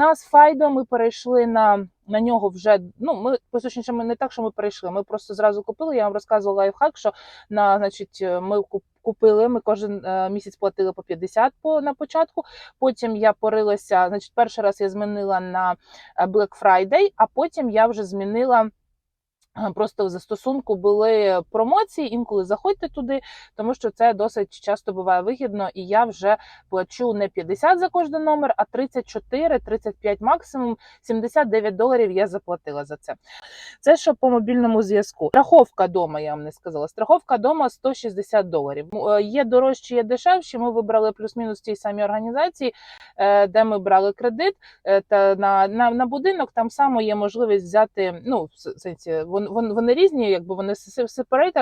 На з Файдо ми перейшли на, на нього вже. Ну, ми точніше, ми не так, що ми перейшли. Ми просто зразу купили. Я вам розказувала лайфхак, що на значить, ми куп- купили. Ми кожен е, місяць платили по 50 по на початку. Потім я порилася. Значить, перший раз я змінила на е, Black Friday, а потім я вже змінила. Просто в застосунку були промоції, інколи заходьте туди, тому що це досить часто буває вигідно, і я вже плачу не 50 за кожен номер, а 34, 35 максимум. 79 доларів я заплатила за це. Це що по мобільному зв'язку. Страховка дома, я вам не сказала. Страховка дома 160 доларів. Е, Є дорожчі, є дешевші. Ми вибрали плюс-мінус ті самі організації, е, де ми брали кредит. Е, Та на, на, на будинок там само є можливість взяти. Ну, в сенсі, вон, вон, вони різні, якби вони сепарейт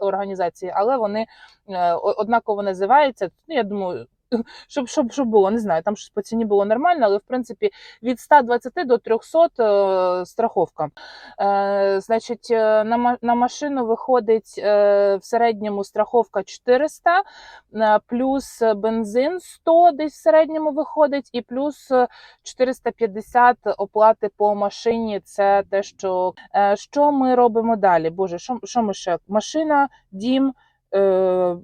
організації, але вони е, однаково називаються. Ну, я думаю. Щоб, щоб, щоб було, не знаю, там щось по ціні було нормально, але в принципі від 120 до 300 е, страховка. Е, значить, е, на, на машину виходить е, в середньому страховка 400, е, плюс бензин 100 десь в середньому виходить, і плюс е, 450 оплати по машині. Це те, що, е, що ми робимо далі. Боже, що, що ми ще? Машина, дім.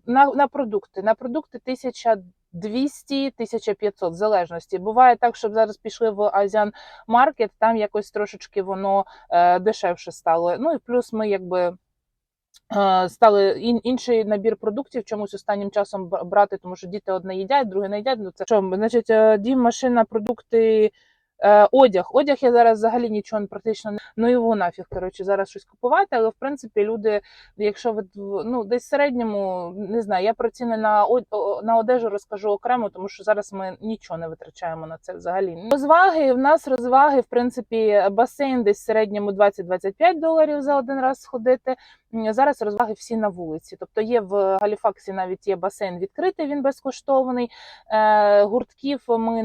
На, на продукти. На продукти 1200 1500 в залежності. Буває так, щоб зараз пішли в Азіан Маркет, там якось трошечки воно е, дешевше стало. Ну і плюс ми якби. е, Стали ін, інший набір продуктів чомусь останнім часом брати, тому що діти одне їдять, друге не їдять. Ну це що, значить, е, дім, машина, продукти, одяг. Одяг я зараз взагалі нічого практично не ну його нафіг. Коротше, зараз щось купувати. Але в принципі, люди, якщо ви ну десь в середньому, не знаю, я про ціни на на одежу розкажу окремо, тому що зараз ми нічого не витрачаємо на це взагалі. Розваги в нас розваги, в принципі, басейн десь в середньому 20-25 доларів за один раз сходити. Зараз розваги всі на вулиці. Тобто є в Галіфаксі навіть є басейн відкритий, він безкоштовний. Е, гуртків ми